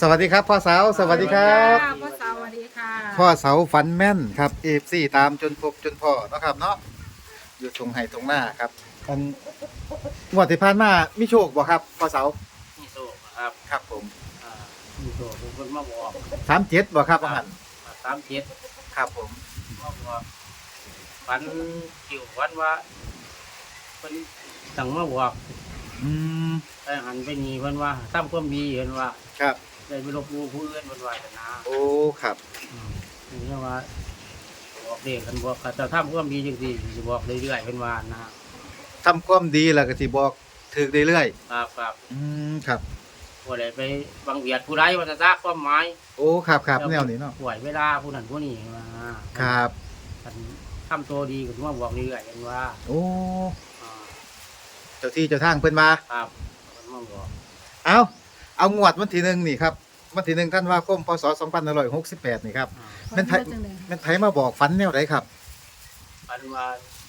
สวัสดีครับพ่อเสาสวัสดีครับพ่อสาวสวัสดีค่ะพ่อเสาฝันแม่นครับเอฟซีตามจนพบจนพ่อเนาะครับเนาะอยู่ตรงไห้ตรงหน้าครับอันงวดที่ผ่านมามีโชคบ่ครับพ่อเสามีโซ่ครับครับผมอ่ามีโซ่ผมคนมาบอกสามเจ็ดบ่ครับอาหารสามเจ็ดครับผมมาบอกฝันเกี่ยวฝันว่าเป็นสั่งมาบอกอืมไปหันไปนีเพิ่นว่าทำความดีเห็นว่าครับ ได้ไปลบหลู่ผู้อื่นเพิ่นว่าแต่นะโอ้ ครับ อืมนี่ว่าบอกเด็กกันบอกเขาจะทำความดีจังซี่สิบอกเรื่อยๆเพิ่นว่านะทำความดีแล้วก็สิบอกถึกเรื่อยครับครับๆอืมครับบ่ได้ไปบังเบียดผู้ใดว่าจะซักความหมายโอ้ ครับครับแนวนี้เนาะ ป่วยเวลาผู้นั้นผู้นี้มาครับคันทำตัวดีก็สิมาบอกเรื่อยๆเห็นว่าโอ้ อ่าเจ้าที่เจ้าทางเพิ่นมา ครับมันมาบอก เอาเอางวดวันที่หนึ่งนี่ครับ วันที่หนึ่งธันวาคมพศ2568นี่ครับอ่าแม่นไผแม่นไผมาบอกฝันแนวไหนครับฝันว่า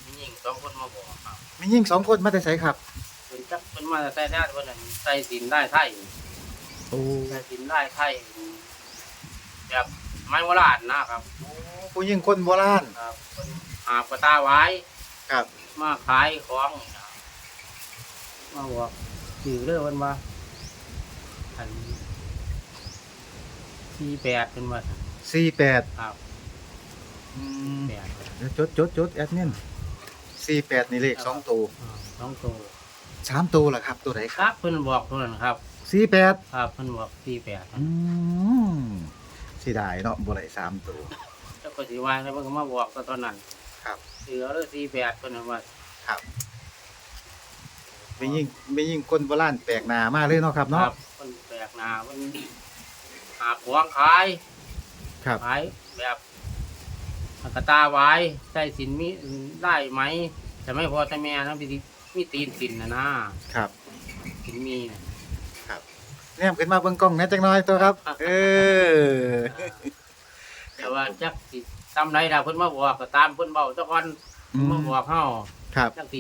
มีหญิงสองคนมาบอกครับมียิ่งสองคนมาแต่ไสครับเป็นจักเป็นมาแต่ใส่ได้คนนั้นใส่สินได้ไทยโอ้ใส่สินได้ไทยแบบไม้โบราณนะครับผู้ยิ่งคนโบราณครับคนหาบกระตาไว้ครับมาขายของนี่นะมาบอกสื่อเรื่องวันว่าอัน ที่แปดเป็นว่า48ครับอืมแปดเดี๋ยวจดจดจดแอดมิน48นี่เลขสองตัวอ่าสองตัวสามตัวล่ะครับ ตัวไหนคครับรับเพิ่นบอกเท่านั้นครับ48ครับเพิ่นบอกที่แปดอืมสิได้เนาะบ่ได้สามตัวเจ้าก็สิว่าแล้วเพิ่นก็มาบอกก็ตอนนั้นครับ เสือหรือสี่แปดเพิ่นว่าครับมียิ่งมียิ่งคนโบราณแปลกหน้ามาเลยเนาะครับคเนาะรับเพิ่นแปลกหน้าเพิ่น หาของขายครับ ขายแบบกระตาไว้ใส่สินมีได้ไหมแต่ไม่พอแต่แม่นะมีมีตีนสินนะนะครับ สินมีนะแนมขึ้นมาเบิ่งกล้องแหน่จักหน่อยตัวครับ เออ แต่ว่าจักสิทำไรดาเพิ่นมาบอกก็ตามเพิ่นเบาตะกอนอืม มาบอกเฮาครับ จักสิ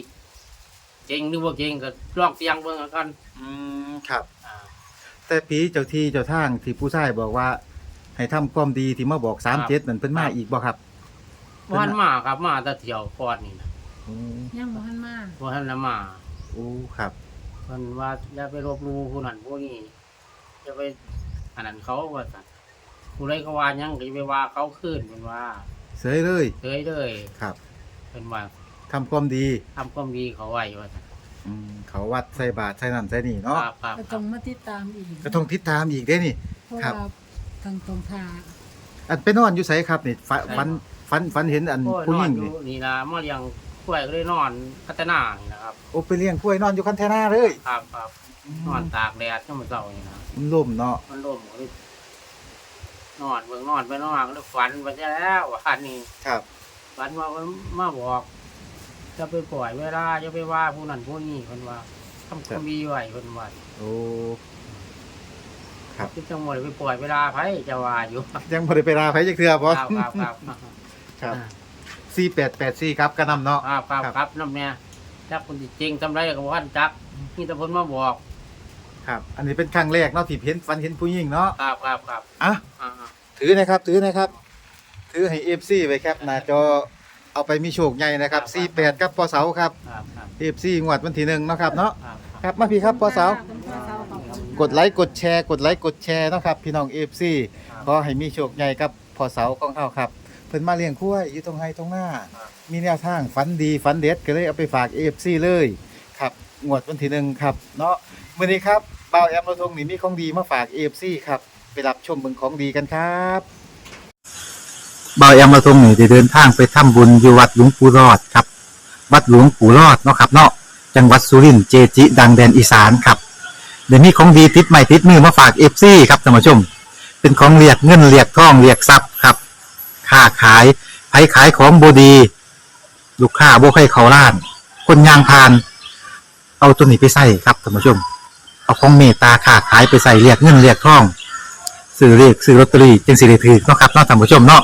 เก่งหรือบ่เก่งก็ลองเสียงเบิ่งเอากันอืมครับอ่า แต่ผีเจ้าที่เจ้าทางที่ผู้ชายบอกว่า ให้ทำความดีที่มาบอกสามเจ็ดนั่นเพิ่นมาอีกบ่ครับวันมาครับมาแต่เที่ยวก่อนนี่นะโอ้ยังบ่ทันมาบ่ทันละมาโอ้ครับเพิ่นว่าอย่าไปรบหลู่ผู้นั้นผู้นี้อย่าไปอันนั้นเขาว่าซั่นผู้ใดก็ว่าหยังก็อย่าไปว่าเขาคืนเพิ่นว่าเสยเลย เฉยเลยครับเพิ่นว่าทำความดี ทำความดีเขาไว้ว่าซั่น อืมเขาวัดใส่บาตรใส่นั่นใส่นี่เนาะครับครับก็ต้องมาติดตามอีกก็ต้องติดตามอีกเด้นี่ เพราะครับ ว่าทางตรงทาอันไปนอนอยู่ไสครับนี่ฝันฝันฝันฝันเห็นอันโอ้ยผู้นหอญินงอยู่นี่นี่ล่ะมาเลี้ยงกล้วยก็เลยนอนพัฒนานี่นะครับ โอ้ไปเลี้ยงกล้วยนอนอยู่คันแทนาเลยครับครับนอนตากแดดยามมื้อเช้านี่นะมันล่มเนาะมันล่มก็เลยนอนเบิ่งนอนไปนอนก็เลยฝันไปซะแล้วว่านี่ครับฝันว่ามันมาบอก จะไปปล่อยเวลาจะไปว่าผู้นั้นผู้นี้เพิ่นว่าทำความดีไว้เพิ่นว่าโอ้ ครับ คือจังหวะไปปล่อยเวลาไผจะว่าอยู่ยังบ่ได้ไปลาไผจักเทื่อบ่ครับครับครับครับ4884ครับกระนำเนาะ ครับครับครับครับน้ำแม่จักคนที่จริงทำไรก็บ่ทันจักมีแต่เพิ่นมาบอกครับ อันนี้เป็นครั้งแรกเนาะที่เห็นฝันเห็นผู้หญิงเนาะครับครับครับอะอ่า ถือนะครับ ถือนะครับ ถือให้ FC ไว้ครับหน้าจอ เอาไปมีโชคใหญ่นะครับ48ครับปอเสาครับครับครับ FC งวดวันที่หนึ่งเนาะครับเนาะครับครับมาพี่ครับปอเสา คุณพ่อเสาขอบคุณกดไลค์กดแชร์กดไลค์กดแชร์เนาะครับ พี่น้อง FC ขอให้มีโชคใหญ่ครับพอเสาของเขาครับ เพิ่นมาเลี้ยงคุ้ยอยู่ตรงไห้ตรงหน้า มีแนวทางฝันดีฝันเด็ดก็เลยเอาไปฝาก AFC เลยครับงวดวันที่หนึ่งครับเนาะมื้อนี้ครับบ่าวแอมเราทงนี่มีของดีมาฝาก AFC ครับไปรับชมเบิ่งของดีกันครับ บ่าวแอมาทงนี่ได้เดินทางไปทำบุญอยู่วัดหลวงปู่รอดครับ วัดหลวงปู่รอดเนาะครับเนาะจังหวัดสุรินทร์เจจิ ดังแดนอีสานครับเดี๋ยวนี้ของดีติดใหม่ติดมือมาฝากเอฟซีครับท่านผู้ชม เป็นของเรียกเงินเรียกทองเรียกทรัพย์ครับค้าขายไผขายของบดี ลูกค้าบ่ใครเขาล้าน คนยางพาน เอาตัวนี้ไปใส่ครับท่านผู้ชม เอาของเมตตาค้าขายไปใส่เรียกเงินเรียกทองซื้อเรียกซื้อลอตเตอรี่จึงสิได้ถือเนาะครับเนาะท่านผู้ชมเนาะ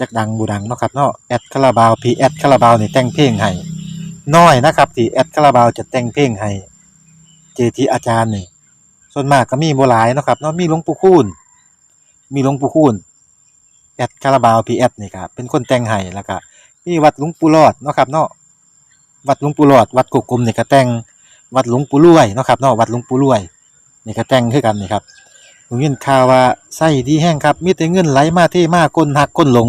จักดังบูดังเนาะครับเนาะแอดคาราบาวพีแอดคาราบาวนี่แต่งเพลงให้น้อยนะครับที่แอดคาราบาวจะแต่งเพลงให้เจทีอาจารย์นี่ส่วนมากก็มีโบ่หลายเนาะครับเนาะมีหลวงปู่คูณมีหลวงปู่คูณแอดคาราบาวพีแอดนี่ครับเป็นคนแต่งให้แล้วก็มีวัดหลวงปู่รอดเนาะครับเนาะวัดหลวงปู่รอด วัดกกกลมนี่ก็แต่งวัดหลวงปู่รวยเนาะครับเนาะวัดหลวงปู่รวยนี่ก็แต่งคือกันนี่ครับผมยินข่าวว่าไส้ดีแห้งครับมีแต่เงินไหลมาเทมากคนหักคนหลง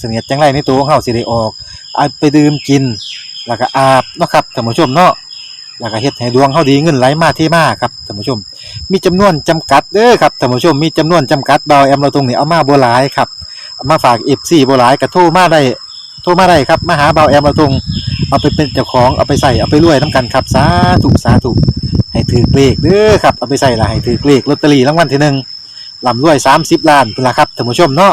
เสนียดจังไรในตัวของเฮาสิได้ออกเอาไปดื่มกิน แล้วก็อาบเนาะครับท่านผู้ชมเนาะแล้วก็เฮ็ดให้ดวงเฮาดีเงินไหลมาเทมาครับท่านผู้ชม มีจำนวนจำกัดเด้อครับท่านผู้ชมมีจำนวนจำกัดเบาแอมเราตรงนี้เอามาบ่หลายครับเอามาฝาก FC บ่หลายก็โทรมาได้โทรมาได้ครับมาหาเบาแอมเราตรงเอาไปเป็นเจ้าของเอาไปใส่เอาไปรวยน้ำกันครับสาธุสาธุให้ถือเลขเด้อครับเอาไปใส่ละให้ถือเลขลอตเตอรี่รางวัลที่หนึ่งลำรวย30ล้านเป็นละครับท่านผู้ชมเนาะ